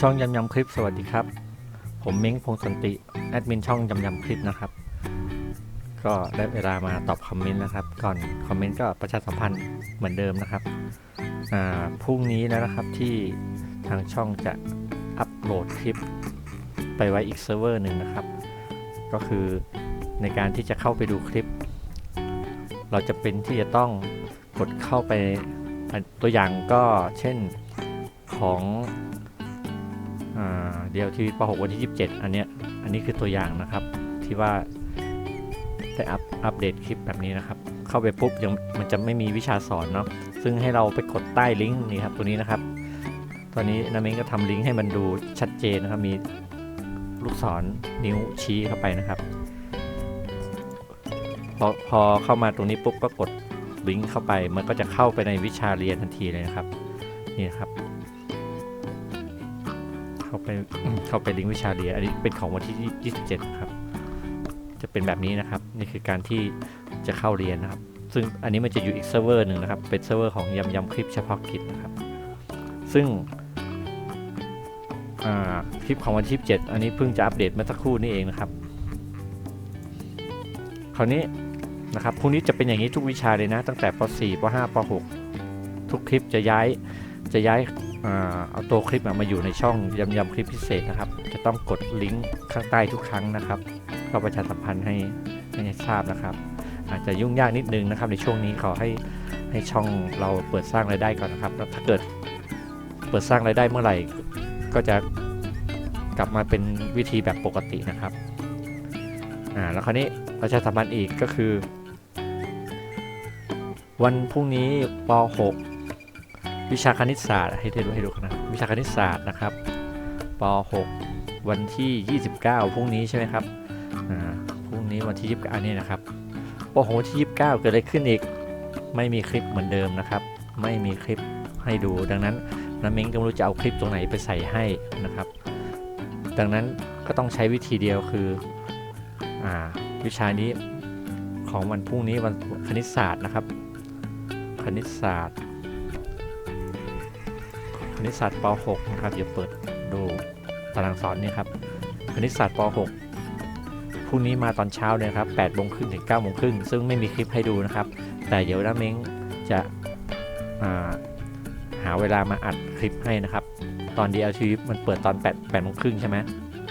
ช่องยำยำคลิปสวัสดีครับ ผมเม้งพงศสันติ แอดมินช่องยำยำคลิปนะครับ ก็ได้เวลามาตอบคอมเมนต์นะครับ ก่อนคอมเมนต์ก็ประชาสัมพันธ์เหมือนเดิมนะครับอ่าพรุ่งนี้แล้วนะครับที่ทางช่องจะอัปโหลดคลิปไปไว้อีกเซิร์ฟเวอร์หนึ่งนะครับ ก็คือในการที่จะเข้าไปดูคลิป เราจะเป็นที่จะต้องกดเข้าไปตัวอย่างก็เช่นของ เดียวที่ป .6 วันที่ 27 อันเนี้ยอันนี้คือตัวอย่างนะครับ ที่ว่าได้อัปอัปเดตคลิปแบบนี้นะครับ เข้าไปปุ๊บยังมันจะไม่มีวิชาสอนเนาะซึ่งให้เราไปกดใต้ลิงก์นี่ครับตัวนี้นะครับ ตอนนี้นาเม้งก็ทำลิงก์ให้มันดูชัดเจนนะครับมีลูกศรนิ้วชี้เข้าไปนะครับ พอพอเข้ามาตรงนี้ปุ๊บก็กดลิงก์เข้าไป มันก็จะเข้าไปในวิชาเรียนทันทีเลยนะครับนี่นะครับ เข้าไปเข้าไปลิงก์วิชาเรียนอันนี้เป็นของวันที่ 27 ครับ จะเป็นแบบนี้นะครับ นี่คือการที่จะเข้าเรียนนะครับ ซึ่งอันนี้มันจะอยู่อีกเซิร์ฟเวอร์หนึ่งนะครับ เป็นเซิร์ฟเวอร์ของยำยำคลิปเฉพาะกิจนะครับ ซึ่งคลิปของวันที่27 อันนี้เพิ่งจะอัปเดตเมื่อสักครู่นี้เองนะครับ คราวนี้นะครับพรุ่งนี้จะเป็นอย่างนี้ทุกวิชาเลยนะ ตั้งแต่ป .4 ป .5 ป .6 ทุกคลิปจะย้ายจะย้าย เอาตัวคลิปมาอยู่ในช่องยำยำคลิปพิเศษนะครับ จะต้องกดลิงก์ข้างใต้ทุกครั้งนะครับ ก็ประชาสัมพันธ์ให้ให้ทราบนะครับ อาจจะยุ่งยากนิดนึงนะครับ ในช่วงนี้ขอให้ให้ช่องเราเปิดสร้างรายได้ก่อนนะครับแล้วถ้าเกิดเปิดสร้างรายได้เมื่อไหร่ ก็จะกลับมาเป็นวิธีแบบปกตินะครับอ่าแล้วคราวนี้ประชาสัมพันธ์อีกก็คือ วันพรุ่งนี้ป .6 วิชาคณิตศาสตร์ให้ได้ดูให้ดูนะวิชาคณิตศาสตร์นะครับป .6 วันที่ 29พรุ่งนี้ใช่ไหมครับอ่าพรุ่งนี้วันที่ 29อันนี้นะครับป .6 วันที่ 29 เกิดอะไรขึ้นอีกไม่มีคลิปเหมือนเดิมนะครับ ไม่มีคลิปให้ดู ดังนั้นน้าเม้งก็ไม่รู้จะเอาคลิปตรงไหนไปใส่ให้นะครับ ดังนั้นก็ต้องใช้วิธีเดียวคืออวิชานี้ของวันพรุ่งนี้วันคณิตศาสตร์นะครับ คณิตศาสตร์ คณิตศาสตร์ป .6 นะครับเดี๋ยวเปิดดูตารางสอนนี่ครับคณิตศาสตร์ป .6 พรุ่งนี้มาตอนเช้าเลยครับ8โมงครึ่งถึง9โมงครึ่งซึ่งไม่มีคลิปให้ดูนะครับ แต่เดี๋ยวน้าเม้งจะาหาเวลามาอัดคลิปให้นะครับ ตอน DLTV มันเปิดตอน8 8โมงครึ่งใช่ไหม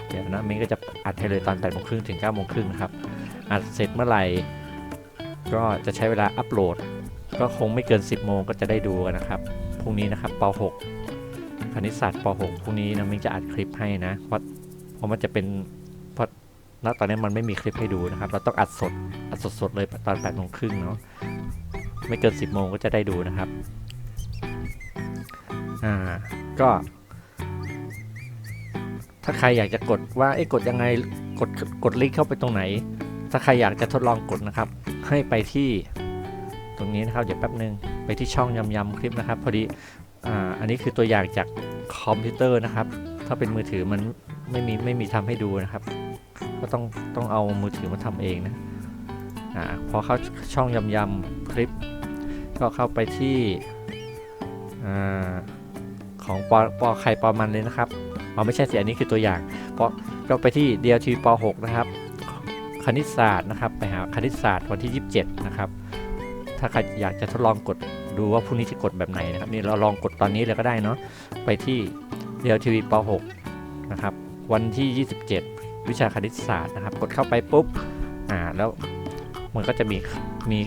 เดี๋ยวน้าเม้งก็จะอัดให้เลยตอน8โมงครึ่งถึง9โมงครึ่งนะครับ อัดเสร็จเมื่อไหร่ก็จะใช้เวลาอัปโหลด ก็คงไม่เกิน 10 โมงก็จะได้ดูกันนะครับ พรุ่งนี้นะครับป .6 คณิตศาสตร์ป .6 พรุ่งนี้น้ำมิงจะอัดคลิปให้นะเพราะเพราะมันจะเป็นเพราะณตอนนี้มันไม่มีคลิปให้ดูนะครับ เราต้องอัดสดอัดสดๆเลยตอน8โมงครึ่งเนาะไม่เกิน 10โมงก็จะได้ดูนะครับอ่าก็ ถ้าใครอยากจะกดว่าเอ้กดยังไงกดกดลิงก์เข้าไปตรงไหน ถ้าใครอยากจะทดลองกดนะครับ ให้ไปที่ตรงนี้นะครับเดี๋ยวแป๊บนึงไปที่ช่องยำยำคลิปนะครับ พอดี อ่าอันนี้คือตัวอย่างจากคอมพิวเตอร์นะครับ ถ้าเป็นมือถือมันไม่มีไม่มีทำให้ดูนะครับ ก็ต้องต้องเอามือถือมาทำเองนะอ่าพอเข้าช่องยำยำคลิป ก็เข้าไปที่อ่าของปอปอใครปอมันเลยนะครับอ๋อไม่ใช่สิอันนี้คือตัวอย่างปอก็ไปที่ DLT ป .6 นะครับ คณิตศาสตร์นะครับ ไปหาคณิตศาสตร์วันที่ 27 นะครับ ถ้าใครอยากจะทดลองกดดูว่าพรุ่งนี้จะกดแบบไหนนะครับนี่เราลองกดตอนนี้เลยก็ได้เนาะไปที่เดียวทีวีป .6 นะครับวันที่ 27 วิชาคณิตศาสตร์นะครับ กดเข้าไปปุ๊บอ่าแล้วมันก็จะมีมี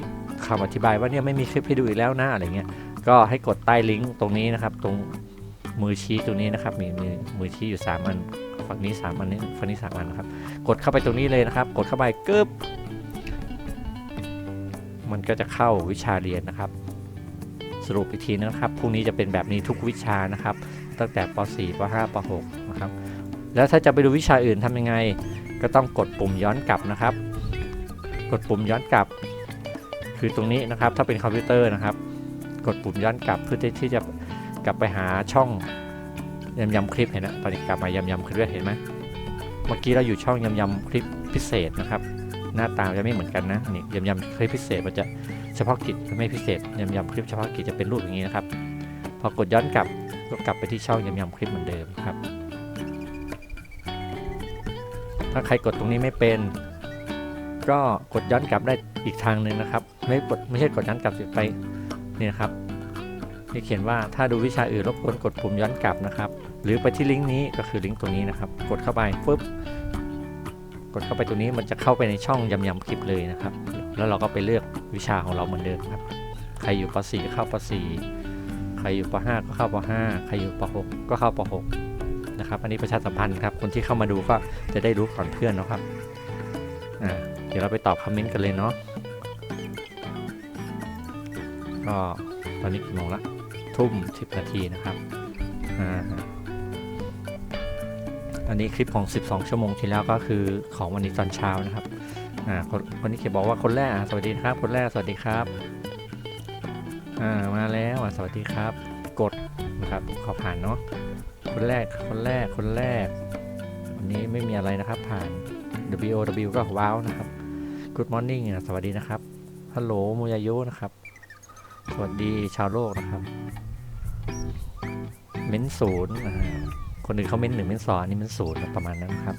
คำอธิบายว่าเนี่ยไม่มีคลิปให้ดูอีกแล้วนะอะไรเงี้ยก็ให้กดใต้ลิงก์ตรงนี้นะครับ ตรงมือชี้ตรงนี้นะครับ มีมีมือชี้อยู่ 3 อันฝั่งนี้ 3 อันนี้ฝั่งนี้ 3 อันนะครับ กดเข้าไปตรงนี้เลยนะครับ กดเข้าไปกึ๊บ มันก็จะเข้าวิชาเรียนนะครับ สรุปอีกทีนะครับพรุ่งนี้จะเป็นแบบนี้ทุกวิชานะครับ ตั้งแต่ป .4 ป .5 ป .6 นะครับ แล้วถ้าจะไปดูวิชาอื่นทำยังไง ก็ต้องกดปุ่มย้อนกลับนะครับ กดปุ่มย้อนกลับ คือตรงนี้นะครับถ้าเป็นคอมพิวเตอร์นะครับ กดปุ่มย้อนกลับเพื่อที่จะกลับไปหาช่องยำยำคลิปเห็นนะตอนนี้กลับมายำยำคลิปเห็นไหมเมื่อกี้เราอยู่ช่องยำยำคลิปพิเศษนะครับ หน้าตาจะไม่เหมือนกันนะนี่ยำยำคลิปพิเศษมันจะเฉพาะกิจไม่พิเศษยำยำคลิปเฉพาะกิจจะเป็นรูปอย่างนี้นะครับ พอกดย้อนกลับก็กลับไปที่ช่องยำยำคลิปเหมือนเดิมครับ ถ้าใครกดตรงนี้ไม่เป็น ก็กดย้อนกลับได้อีกทางหนึ่งนะครับ ไม่กดไม่ใช่กดย้อนกลับสิไปนี่นะครับที่เขียนว่าถ้าดูวิชาอื่นรบกวนกดปุ่มย้อนกลับนะครับ หรือไปที่ลิงก์นี้ก็คือลิงก์ตรงนี้นะครับ กดเข้าไปปุ๊บ กดเข้าไปตรงนี้มันจะเข้าไปในช่องยำยำคลิปเลยนะครับ แล้วเราก็ไปเลือกวิชาของเราเหมือนเดิมครับ ใครอยู่ป .4 ก็เข้าป .4 ใครอยู่ป .5 ก็เข้าป .5 ใครอยู่ป .6 ก็เข้าป .6 นะครับ อันนี้ประชาสัมพันธ์ครับ คนที่เข้ามาดูก็จะได้รู้ก่อนเพื่อนเนาะครับอ่าเดี๋ยวเราไปตอบคอมเมนต์กันเลยเนาะ ก็ตอนนี้กี่โมงละ ทุ่ม 10 นาทีนะครับ อ่า อันนี้คลิปของ 12 ชั่วโมงที่แล้วก็คือของวันนี้ตอนเช้านะครับอ่าคนคนที่เขียนบอกว่าคนแรกอะสวัสดีครับ คนแรกสวัสดีครับอ่ามาแล้วอะสวัสดีครับ กดนะครับขอผ่านเนาะคนแรกคนแรกคนแรก วันนี้ไม่มีอะไรนะครับ ผ่าน W O W ก็ว้าวนะครับ Good morning อะสวัสดีนะครับฮัลโหลมูยาโยนะครับ สวัสดีชาวโลกนะครับ เม้นศูนย์อ่า คนอื่นเขาเม้นหนึ่งเม้นสองอันนี้เม้นศูนย์ประมาณนั้นครับ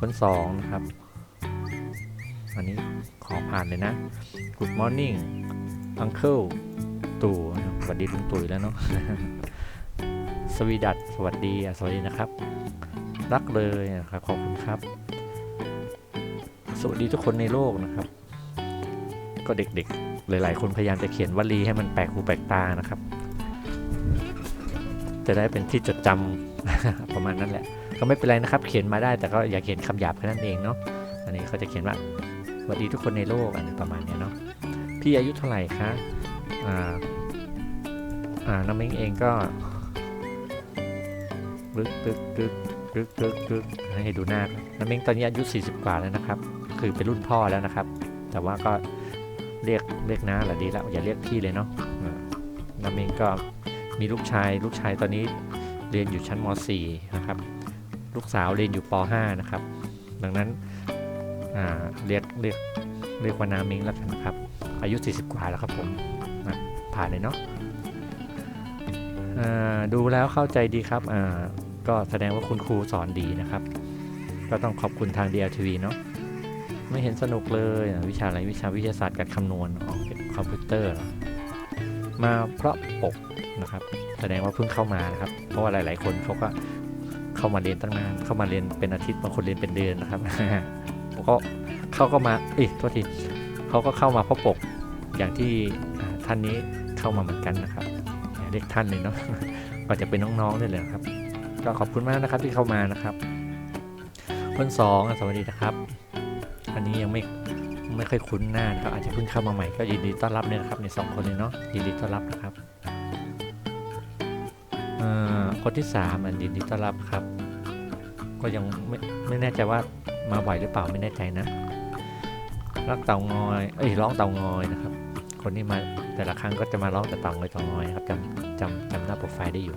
คนสองนะครับ อันนี้ขอผ่านเลยนะ Good morning Uncle ตู่สวัสดีลุงตู่แล้วเนาะสวีดัตสวัสดีสวัสดีนะครับ รักเลยนะครับขอบคุณครับ สวัสดีทุกคนในโลกนะครับ ก็เด็กๆ หลาย ๆ คนพยายามจะเขียนวลีให้มันแปลกหูแปลกตานะครับ จะได้เป็นที่จดจำ ประมาณนั้นแหละ ก็ไม่เป็นไรนะครับ เขียนมาได้แต่ก็อย่าเขียนคำหยาบแค่นั้นเองเนาะอันนี้เขาจะเขียนว่าสวัสดีทุกคนในโลกอันนี้ประมาณนี้เนาะพี่อายุเท่าไหร่คะอ่าอ่าน้ำมิงเองก็ตึกตึกตึกตึกตึกตึกให้ดูหน้าน้ำมิงตอนนี้อายุ 40 กว่าแล้วนะครับ คือเป็นรุ่นพ่อแล้วนะครับ แต่ว่าก็เรียกเรียกน้าแหละดีแล้วอย่าเรียกพี่เลยเนาะน้ำมิงก็มีลูกชายลูกชายตอนนี้ เรียนอยู่ชั้นม .4 นะครับลูกสาวเรียนอยู่ป .5 นะครับ ดังนั้นเรียกเรียกเรียกว่านามิงแล้วกันนะครับ อายุ 40 กว่าแล้วครับผมผ่านเลยเนาะดูแล้วเข้าใจดีครับก็แสดงว่าคุณครูสอนดีนะครับ ก็ต้องขอบคุณทาง DLTV เนาะไม่เห็นสนุกเลยวิชาอะไรวิชาวิทยาศาสตร์การคำนวณคอมพิวเตอร์ มาเพราะปก นะครับ แสดงว่าเพิ่งเข้ามานะครับ เพราะว่าหลาย ๆ คนเขาก็เข้ามาเรียนตั้งนานเข้ามาเรียนเป็นอาทิตย์บางคนเรียนเป็นเดือนนะครับก็เขาก็มาเอ้ยโทษทีเขาก็เข้ามาเพราะปกอย่างที่ท่านนี้เข้ามาเหมือนกันนะครับเรียกท่านเลยเนาะก็จะเป็นน้องๆนี่แหละครับ ก็ขอบคุณมากนะครับที่เข้ามานะครับคนสองสวัสดีนะครับ อันนี้ยังไม่ไม่ค่อยคุ้นหน้านะครับอาจจะเพิ่งเข้ามาใหม่ก็ยินดีต้อนรับเนี่ยนะครับในสองคนเลยเนาะยินดีต้อนรับนะครับ คนที่สามอะยินดีต้อนรับครับ ก็ยังไม่ไม่แน่ใจว่ามาบ่อยหรือเปล่าไม่แน่ใจนะ รักเต่างอยเอ้ยร้องเต่างอยนะครับ คนที่มาแต่ละครั้งก็จะมาร้องแต่เต่างอยเต่างอยครับจำจำจำหน้าโปรไฟล์ได้อยู่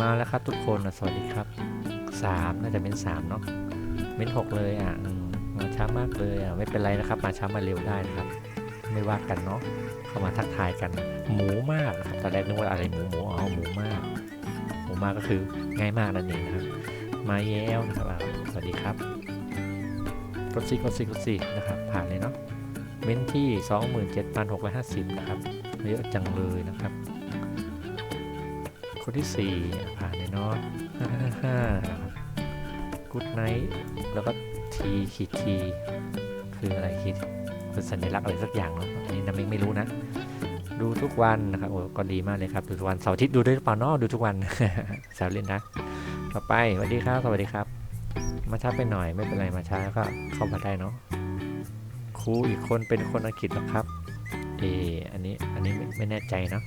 มาแล้วครับทุกคนสวัสดีครับสามน่าจะเป็นสามเนาะเป็นหกเลยอะมาช้ามากเลยอะไม่เป็นไรนะครับ มาช้ามาเร็วได้นะครับ ไม่ว่ากันเนาะเข้ามาทักทายกัน หมูมากนะครับตอนแรกนึกว่าอะไรหมูหมูอ๋อหมูมาก หมูมากก็คือง่ายมากนั่นเองนะครับ มาแย้วนะครับสวัสดีครับกดซีกดซีกดซีนะครับผ่านเลยเนาะเม้นที่ 27,650 นะครับเยอะจังเลยนะครับ คนที่ 4 ผ่านเลยเนาะ55กูดไนท์แล้วก็ทีขีดทีคืออะไรขีดเป็นสัญลักษณ์อะไรสักอย่างเนาะอันนี้น้ำเองไม่รู้นะ ดูทุกวันนะครับโอ้ก็ดีมากเลยครับ ดูทุกวันเสาร์อาทิตย์ดูด้วยเปล่าเนาะดูทุกวันแซวเล่นนะ ต่อไปสวัสดีครับสวัสดีครับ มาช้าไปหน่อยไม่เป็นไรมาช้าก็เข้ามาได้เนาะครูอีกคนเป็นคนอังกฤษหรอครับเอออันนี้อันนี้ไม่แน่ใจนะ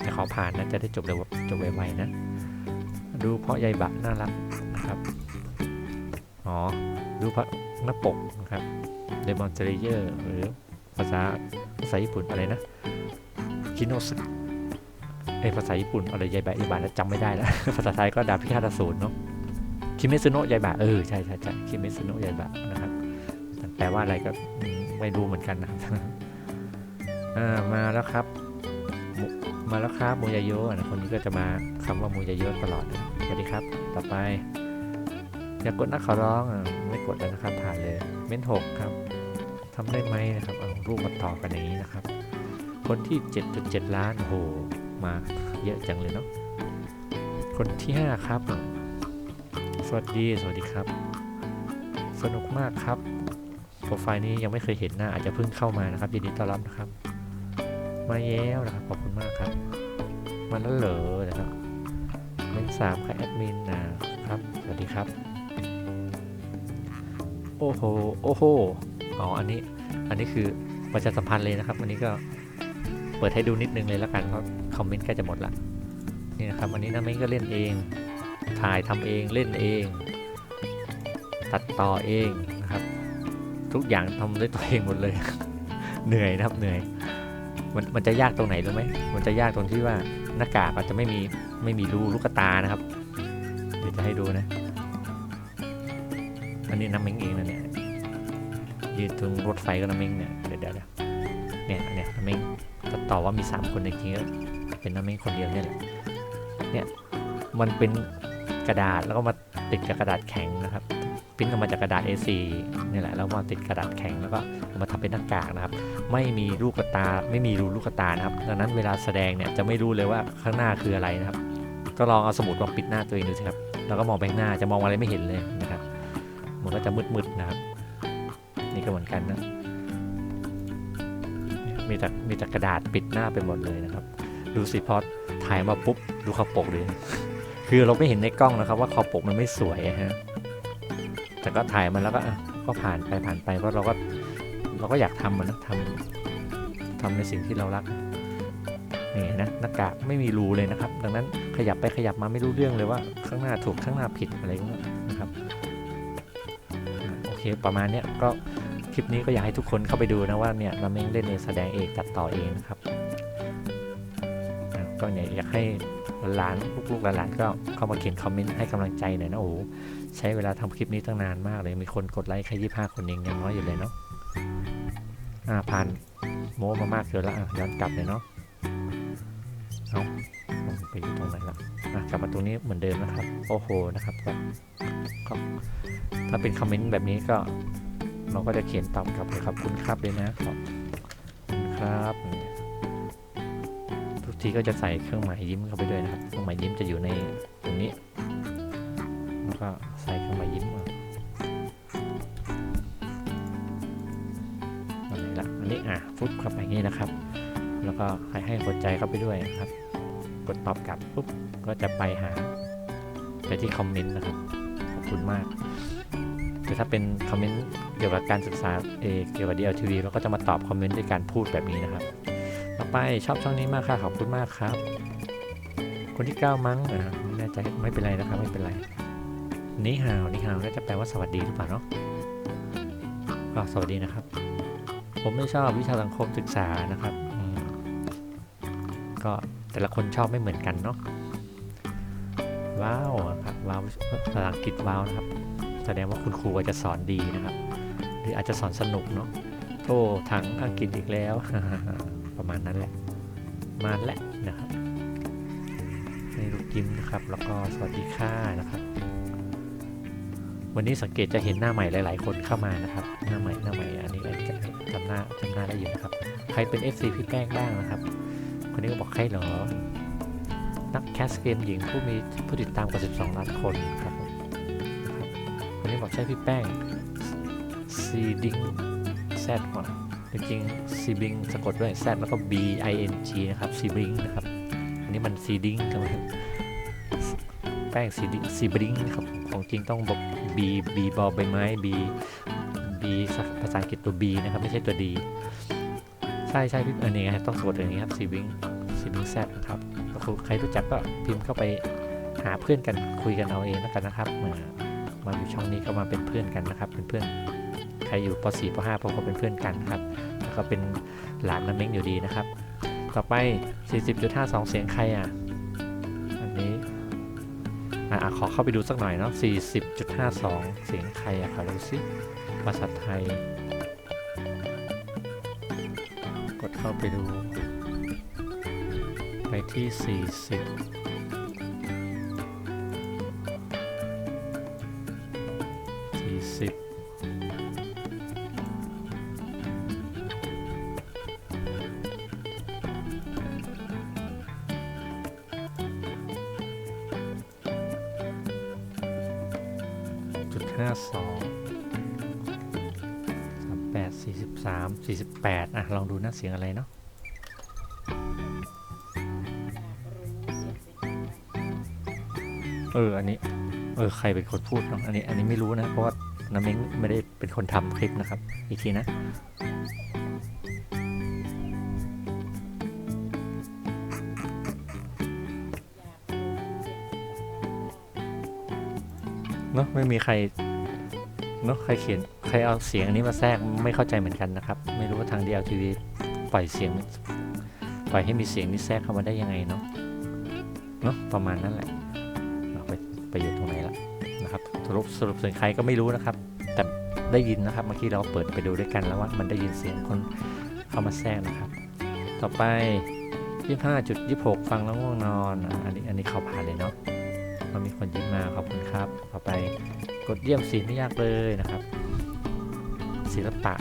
แต่ขอผ่านนะจะได้จบเร็วจบไวๆนะ ดูเพราะยายบะน่ารักนะครับอ๋อดูเพราะหน้าปกนะครับเดมอนเ r เยอร์หรือภาษาภาษาญี่ปุ่นอะไรนะ คิโนสเอภาษาญี่ปุ่นอะไรยายบะยายบะแล้วจำไม่ได้แล้วภาษาไทยก็ดาบพิฆาตอสูรเนาะคิเมซุโนะยายบะเออใช่ใช่ใช่คิเมซุโนะยายบะนะครับแปลว่าอะไรก็ไม่รู้เหมือนกันนะอ่ามาแล้วครับมมาแล้วครับมูยาโยนะคนนี้ก็จะมาคำว่ามูยาโยตลอดสวัสดีครับ ต่อไป อย่ากดนะขอร้องอะไม่กดเลยนะครับผ่านเลย เม้นหกครับทำได้ไหมนะครับเอารูปมาต่อกันอย่างนี้นะครับ คนที่ 7.7 ล้านโอ้โหมาเยอะจังเลยเนาะคนที่ 5 ครับ สวัสดีสวัสดีครับ สนุกมากครับโปรไฟล์นี้ยังไม่เคยเห็นหน้าอาจจะเพิ่งเข้ามานะครับยินดีต้อนรับนะครับ มาแย้วนะครับขอบคุณมากครับ มาแล้วเหรอนะครับเมนสามค่ะแอดมินนะครับสวัสดีครับ โอ้โหโอ้โหอ๋ออันนี้อันนี้คือประชาสัมพันธ์เลยนะครับ อันนี้ก็ เปิดให้ดูนิดนึงเลยแล้วกันเพราะคอมเมนต์ใกล้จะหมดละนี่นะครับอันนี้น้าเม้งก็เล่นเอง ถ่ายทำเองเล่นเอง ตัดต่อเองนะครับ ทุกอย่างทำด้วยตัวเองหมดเลย เหนื่อยนะครับเหนื่อยมันมันจะยากตรงไหนรู้ไหมมันจะยากตรงที่ว่าหน้ากากอาจจะไม่มีไม่มีรูลูกตานะครับ เดี๋ยวจะให้ดูนะ อันนี้น้ำเม้งเองนะเนี่ยยืนตรงรถไฟก็น้ำเม้งเนี่ยเดี๋ยวเดี๋ยวเดี๋ยวเนี่ยเนี่ยน้ำเม้ง ตัดต่อว่ามีสามคนจริงๆเป็นน้ำเม้งคนเดียวเนี่ยแหละเนี่ยมันเป็นกระดาษแล้วก็มาติดกับกระดาษแข็งนะครับพิมพ์ออกมาจากกระดาษ A4 นี่แหละแล้วมาติดกระดาษแข็งแล้วก็มาทำเป็นหน้ากากนะครับ ไม่มีลูกตาไม่มีรูลูกตานะครับ ดังนั้นเวลาแสดงเนี่ยจะไม่รู้เลยว่าข้างหน้าคืออะไรนะครับ ก็ลองเอาสมุดมาปิดหน้าตัวเองดูสิครับแล้วก็มองไปข้างหน้าจะมองอะไรไม่เห็นเลยนะครับ มันก็จะมืดๆนะครับ นี่ก็เหมือนกันนะ มีแต่มีแต่กระดาษปิดหน้าไปหมดเลยนะครับ ดูสิพอถ่ายมาปุ๊บดูขอบปกเลยคือเราไม่เห็นในกล้องนะครับ ว่าขอบปกมันไม่สวยฮะแต่ก็ถ่ายมันแล้วก็อะก็ผ่านไปผ่านไปเพราะเราก็เราก็อยากทำมันนะทำทำในสิ่งที่เรารักนี่นะหน้ากากไม่มีรูเลยนะครับ ดังนั้นขยับไปขยับมาไม่รู้เรื่องเลยว่า ข้างหน้าถูกข้างหน้าผิดอะไรนะครับโอเคประมาณเนี้ยก็ ลิปนี้ก็อยากให้ทุกคนเข้าไปดูนะว่าเนี่ยเราเม้งเล่นเองแสดงเองตัดต่อเองนะครับ ก็เนี่ยอยากให้หลานลูกๆหลานก็เข้ามาเขียนคอมเมนต์ให้กำลังใจหน่อยนะโอ้ใช้เวลาทำคลิปนี้ตั้งนานมากเลยมีคนกดไลค์แค่ยี่ห้าคนเองยังน้อยอยู่เลยเนาะอ่าผ่านโมมามากเกินแล้วอะย้อนกลับเลยเนาะเอาไปอยู่ตรงไหนละอะกลับมาตรงนี้เหมือนเดิมนะครับ โอ้โหนะครับก็ถ้าเป็นคอมเมนต์แบบนี้ก็ เราก็จะเขียนตอบกลับเลยครับคุณครับเลยนะขอบคุณครับทุกทีก็จะใส่เครื่องหมายยิ้มเข้าไปด้วยนะครับ เครื่องหมายยิ้มจะอยู่ในตรงนี้แล้วก็ใส่เครื่องหมายยิ้มอันนี้ละอันนี้อะฟุตเข้าไปงนี้นะครับ แล้วก็ให้ให้หัวใจเข้าไปด้วยนะครับ กดตอบกลับปุ๊บก็จะไปหาไปที่คอมเมนต์นะครับขอบคุณมาก แต่ถ้าเป็นคอมเมนต์เกี่ยวกับการศึกษาเอเกี่ยวกับ DLTV เราก็จะมาตอบคอมเมนต์ด้วยการพูดแบบนี้นะครับ ต่อไปชอบช่องนี้มากค่ะขอบคุณมากครับ คนที่ 9 มั้งอ่าไม่แน่ใจไม่เป็นไรนะครับไม่เป็นไรนี่ฮาวนี่ฮาวน่าจะแปลว่าสวัสดีหรือเปล่าเนาะก็สวัสดีนะครับ ผมไม่ชอบวิชาสังคมศึกษานะครับก็แต่ละคนชอบไม่เหมือนกันเนาะว้าวครับว้าวภาษาอังกฤษว้าวนะครับ แสดงว่าคุณครูอาจจะสอนดีนะครับ หรืออาจจะสอนสนุกเนาะโอ้ถังอังกฤษอีกแล้ว ประมาณนั้นแหละมาแหละนะครับในลูกยิ้มนะครับ แล้วก็สวัสดีค่ะนะครับ วันนี้สังเกตจะเห็นหน้าใหม่หลาย ๆ คนเข้ามานะครับ หน้าใหม่หน้าใหม่อันนี้ก็จะจำหน้าจำหน้าได้อยู่นะครับ ใครเป็น FC พี่แป้งบ้างนะครับ คนนี้ก็บอกใครเหรอนักแคสเกมหญิงผู้มีผู้ติดตามกว่า 12 ล้านคนครับ ช่พี่แป้งซีดิงแซดก่อนจริงๆซีบิงสะกดด้วย Z แล้วก็ B I N G นะครับซีบิงนะครับ อันนี้มันซีดิงครับแป้งซีดิซีบิงครับ ของจริงต้องบอก B B บอใบไม้ B B ภาษาอังกฤษตัว B นะครับ ไม่ใช่ตัว D ใช่ใช่พี่อันนี้ไงต้องสะกดอย่างนี้ครับซีบิงซีบิงแซดนะครับใครรู้จักก็พิมพ์เข้าไปหาเพื่อนกันคุยกันเอาเองแล้วกันนะครับ มาอยู่ช่องนี้ก็มาเป็นเพื่อนกันนะครับ เป็นเพื่อนใครอยู่ป .4 ป .5 พวกก็เป็นเพื่อนกันครับ แล้วก็เป็นหลานน้ำเม้งอยู่ดีนะครับ ต่อไป 40.52 เสียงใครอะ อันนี้อะอะขอเข้าไปดูสักหน่อยเนาะ 40.52 เสียงใครอะขอดูสิภาษาไทย กดเข้าไปดู ไปที่ 40 สิบจุดห้าสองสามแปดสี่สิบสามสี่สิบแปดอะ ลองดูนะเสียงอะไรเนาะเออ อันนี้ เออ ใครเป็นคนพูดเนาะ อันนี้ อันนี้ไม่รู้นะ เพราะว่า น้ำเม้งไม่ได้เป็นคนทำคลิปนะครับ อีกทีนะเนอะไม่มีใครเนอะใครเขียนใครเอาเสียงอันนี้มาแทรกไม่เข้าใจเหมือนกันนะครับ ไม่รู้ว่าทาง DLTV ปล่อยเสียงปล่อยให้มีเสียงนี้แทรกเข้ามาได้ยังไงเนาะเนอะประมาณนั้นแหละเราไปไปอยู่ตรงไหน สรุปสรุปเสียงใครก็ไม่รู้นะครับ แต่ได้ยินนะครับเมื่อกี้เราเปิดไปดูด้วยกันแล้วว่ามันได้ยินเสียงคนเข้ามาแทรกนะครับ ต่อไป 25.26 ฟังแล้วง่วงนอนอันนี้อันนี้เขาผ่านเลยเนาะก็มีคนยิ้มมาขอบคุณครับ ต่อไปกดเยี่ยมสีไม่ยากเลยนะครับ ศิลปะ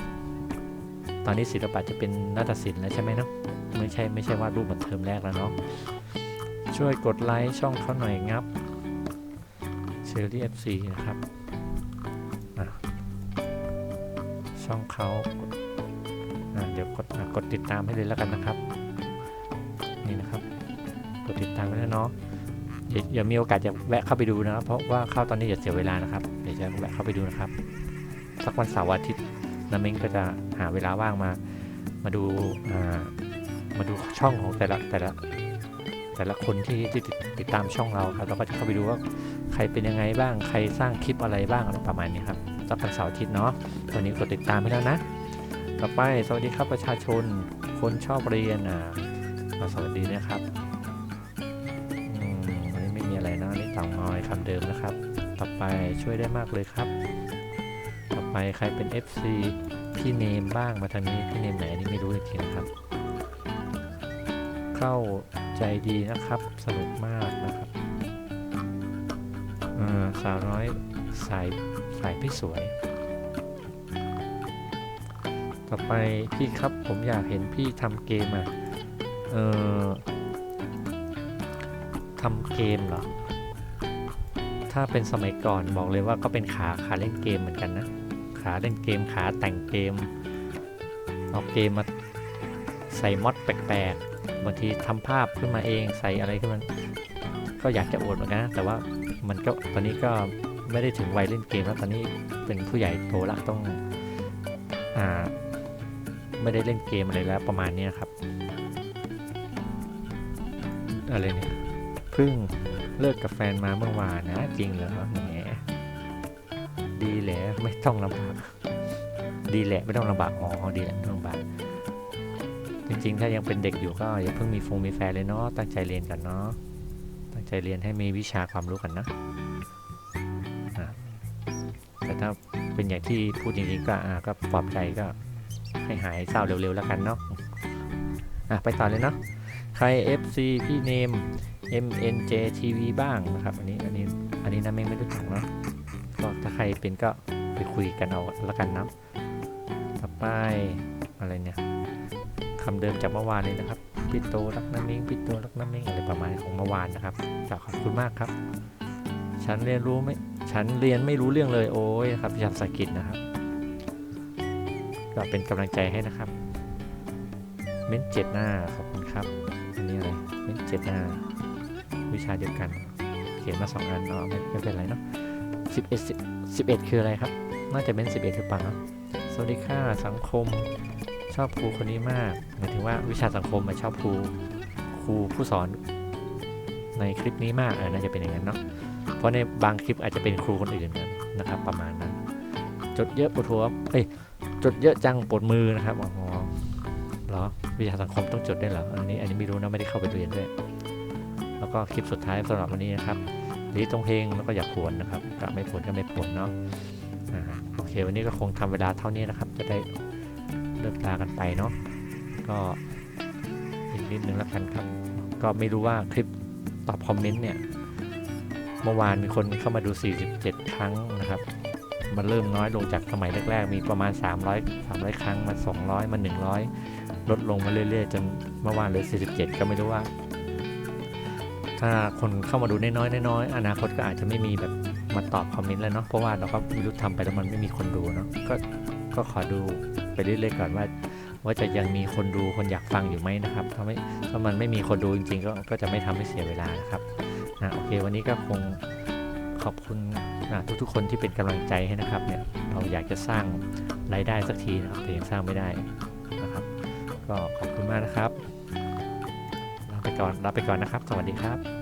ตอนนี้ศิลปะจะเป็นนาฏศิลป์แล้วใช่ไหมเนาะไม่ใช่ไม่ใช่วาดรูปเหมือนเทอมแรกแล้วเนาะช่วยกดไลค์ช่องเขาหน่อยงับ เชอรี่เอฟซีนะครับช่องเขาเดี๋ยวกดกดติดตามให้เลยแล้วกันนะครับ นี่นะครับ กดติดตามไว้แล้วเนาะเดี๋ยวเดี๋ยวมีโอกาสจะแวะเข้าไปดูนะครับ เพราะว่าเข้าตอนนี้จะเสียเวลานะครับเดี๋ยวจะแวะเข้าไปดูนะครับ สักวันเสาร์อาทิตย์น้ำม้งก็จะหาเวลาว่างมา มาดูามาดูช่องของแต่ละแต่ละ แต่ละคนที่ที่ติดติดตามช่องเราครับเราก็จะเข้าไปดูว่าใครเป็นยังไงบ้างใครสร้างคลิปอะไรบ้างอะไรประมาณนี้ครับสักวันเสาร์อาทิตย์เนาะวันนี้กดติดตามไปแล้วนะ ต่อไปสวัสดีครับประชาชนคนชอบเรียนอะสวัสดีนะครับอืมวันนี้ไม่มีอะไรนะนี่ต่างอยคำเดิมนะครับ ต่อไปช่วยได้มากเลยครับ ต่อไปใครเป็น FC พี่เนมบ้างมาทางนี้พี่เนมไหนนนี้ไม่รู้จริงๆนะครับ เข้า ใจดีนะครับ สนุกมากนะครับสาวน้อยสายสายพี่สวย ต่อไปพี่ครับผมอยากเห็นพี่ทำเกมอะ เออทำเกมเหรอ ถ้าเป็นสมัยก่อนบอกเลยว่าก็เป็นขาขาเล่นเกมเหมือนกันนะ ขาเล่นเกมขาแต่งเกม เอาเกมมาใส่มอดแปลกๆ บางทีทำภาพขึ้นมาเองใส่อะไรขึ้นมาก็อยากจะอวดเหมือนกันนะแต่ว่ามันก็ตอนนี้ก็ไม่ได้ถึงวัยเล่นเกมแล้วตอนนี้เป็นผู้ใหญ่โตแล้วต้องอ่าไม่ได้เล่นเกมอะไรแล้วประมาณนี้ครับอะไรเนี่ยเพิ่งเลิกกับแฟนมาเมื่อวานนะจริงเหรอแหมดีแหละไม่ต้องลำบากดีแหละไม่ต้องลำบากอ๋อดีแหละไม่ต้องลำบาก จริงๆ ถ้ายังเป็นเด็กอยู่ก็อย่าเพิ่งมีฟงมีแฟนเลยเนาะ ตั้งใจเรียนกันเนาะ ตั้งใจเรียนให้มีวิชาความรู้กันนะอะแต่ถ้าเป็นอย่างที่พูดจริงๆก็อ่าก็ปลอบใจก็ให้หายเศร้าเร็วๆแล้วกันเนาะ อะไปต่อเลยเนาะ ใคร FC พี่เนม MNJ TV บ้างนะครับ อันนี้อันนี้อันนี้นะไม่ไม่รู้จักเนาะ ก็ถ้าใครเป็นก็ไปคุยกันเอาล้วกันนะต่อไปอะไรเนี่ย คำเดิมจากเมื่อวานเลยนะครับพี่โตรักน้ำเม้งพี่โตรักน้ำเม้งอะไรประมาณของเมื่อวานนะครับกล่าวขอบคุณมากครับ ฉันเรียนรู้ไม่ฉันเรียนไม่รู้เรื่องเลยโอ้ยครับวิชาภาษาอังกฤษนะครับก็เป็นกำลังใจให้นะครับ เม้นเจ็ดหน้าขอบคุณครับอันนี้อะไรเม้นเจ็ดหน้า วิชาเดียวกัน เขียนมาสองอันเนาะไม่ไม่เป็นไรเนาะสิบเอ็ดสิบเอ็ดคืออะไรครับ น่าจะเป็นสิบเอ็ดหรือเปล่าสวัสดีค่ะสังคม ชอบครูคนนี้มากหมายถึงว่าวิชาสังคมมาชอบครูครูผู้สอนในคลิปนี้มากออน่าจะเป็นอย่างนั้นเนาะเพราะในบางคลิปอาจจะเป็นครูคนอื่นกันนะครับ ประมาณนั้น จดเยอะปวดหัวเอ้ยจดเยอะจังปวดมือนะครับอ๋อหรอวิชาสังคมต้องจดได้วยเหรออันนี้อันนี้ไม่รู้นะไม่ได้เข้าไปเรียนด้วยแล้วก็คลิปสุดท้ายสำหรับวันนี้นะครับลีตรงเพลงแล้วก็อยากผวนนะครับก็ไม่ผวนก็ไม่ผวนเนาะโอเค วันนี้ก็คงทำเวลาเท่านี้นะครับ จะได้ ลิกลากันไปเนาะก็อีกนิดนึงแล้วกันครับ ก็ไม่รู้ว่าคลิปตอบคอมเมนต์เนี่ยเมื่อวานมีคนเข้ามาดู 47 ครั้งนะครับ มันเริ่มน้อยลงจากสมัยแรกๆ มีประมาณ 300 300 ครั้งมา 200 มา 100 ลดลงมาเรื่อยๆ จนเมื่อวานเหลือ 47 ก็ไม่รู้ว่า ถ้าคนเข้ามาดูน้อยๆน้อยๆอนาคตก็อาจจะไม่มีแบบมาตอบคอมเมนต์แล้วเนาะเพราะว่าเราก็ไม่รู้ทำไปแล้วมันไม่มีคนดูเนาะก็ ก็ขอดูไปเรื่อยๆก่อนว่า ว่าจะยังมีคนดูคนอยากฟังอยู่ไหมนะครับ ถ้าไม่ถ้ามันไม่มีคนดูจริงๆ ก็ก็จะไม่ทำให้เสียเวลานะครับนะโอเค วันนี้ก็คงขอบคุณนะทุกๆ คนที่เป็นกำลังใจให้นะครับเนี่ยเราอยากจะสร้างรายได้สักทีนะครับแต่ยังสร้างไม่ได้นะครับ ก็ขอบคุณมากนะครับลาไปก่อนลาไปก่อนนะครับ สวัสดีครับ